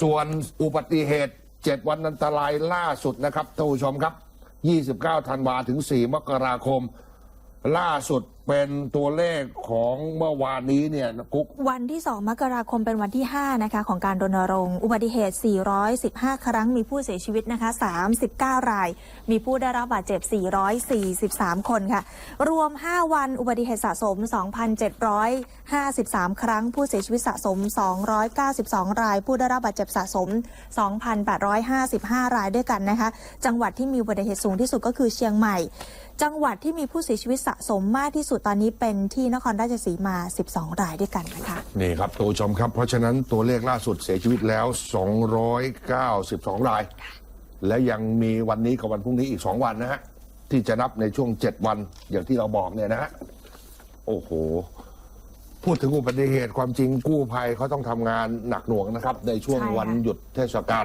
ส่วนอุบัติเหตุ 7 วันอันตรายล่าสุดนะครับท่านผู้ชมครับ 29 ธันวาถึง 4 มกราคม ล่าสุด เป็นตัวเลขของเมื่อวานนี้เนี่ยกุ๊กวันที่ 2 มกราคมเป็นวันที่ 5 นะคะ ของการรณรงค์อุบัติเหตุ 415 ครั้งมีผู้เสียชีวิตนะคะ 39 ราย มีผู้ได้รับบาดเจ็บ 443 คนค่ะ รวม 5 วันอุบัติเหตุสะสม 2,753 ครั้ง ผู้เสียชีวิตสะสม 292 ราย ผู้ได้รับบาดเจ็บสะสม 2,855 รายด้วยกันนะคะ จังหวัดที่มีอุบัติเหตุสูงที่สุดก็คือเชียงใหม่ จังหวัดที่มีผู้เสียชีวิตสะสมมากที่สุดตอนนี้เป็นที่นครราชสีมา 12 รายด้วยกันนะคะนี่ครับท่านผู้ชมครับ เพราะฉะนั้นตัวเลขล่าสุดเสียชีวิตแล้ว 292 ราย และยังมีวันนี้กับวันพรุ่งนี้อีก 2 วันนะฮะที่จะนับในช่วง 7 วันอย่างที่เราบอกเนี่ยนะฮะโอ้โห พูดถึงอุบัติเหตุความจริงกู้ภัยเขาต้องทำงานหนักหน่วงนะครับ ในช่วงใช่ค่ะวันหยุดเทศกาล